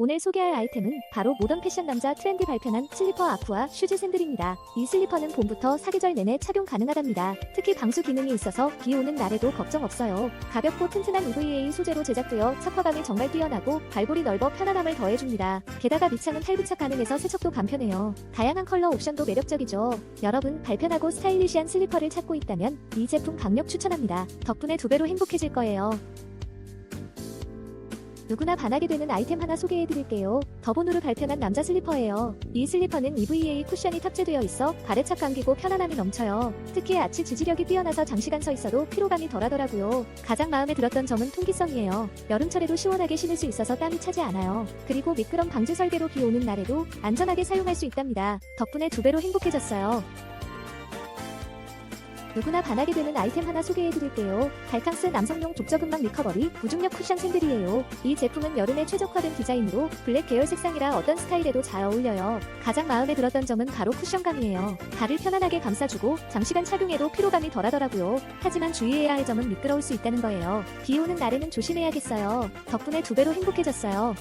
오늘 소개할 아이템은 바로 모던 패션 남자 트렌디 발편한 슬리퍼 아쿠아 슈즈 샌들입니다. 이 슬리퍼는 봄부터 사계절 내내 착용 가능하답니다. 특히 방수 기능이 있어서 비 오는 날에도 걱정 없어요. 가볍고 튼튼한 EVA 소재로 제작되어 착화감이 정말 뛰어나고 발볼이 넓어 편안함을 더해줍니다. 게다가 밑창은 탈부착 가능해서 세척도 간편해요. 다양한 컬러 옵션도 매력적이죠. 여러분 발편하고 스타일리시한 슬리퍼를 찾고 있다면 이 제품 강력 추천합니다. 덕분에 두 배로 행복해질 거예요. 누구나 반하게 되는 아이템 하나 소개해드릴게요. 더본으로 발편한 남자 슬리퍼예요. 이 슬리퍼는 EVA 쿠션이 탑재되어 있어 발에 착 감기고 편안함이 넘쳐요. 특히 아치 지지력이 뛰어나서 장시간 서 있어도 피로감이 덜하더라고요. 가장 마음에 들었던 점은 통기성이에요. 여름철에도 시원하게 신을 수 있어서 땀이 차지 않아요. 그리고 미끄럼 방지 설계로 비 오는 날에도 안전하게 사용할 수 있답니다. 덕분에 두 배로 행복해졌어요. 누구나 반하게 되는 아이템 하나 소개해드릴게요. 발캉스 남성용 족저근막 리커버리 무중력 쿠션 샌들이에요. 이 제품은 여름에 최적화된 디자인으로 블랙 계열 색상이라 어떤 스타일에도 잘 어울려요. 가장 마음에 들었던 점은 바로 쿠션감이에요. 발을 편안하게 감싸주고 장시간 착용해도 피로감이 덜하더라고요. 하지만 주의해야 할 점은 미끄러울 수 있다는 거예요. 비 오는 날에는 조심해야겠어요. 덕분에 두 배로 행복해졌어요.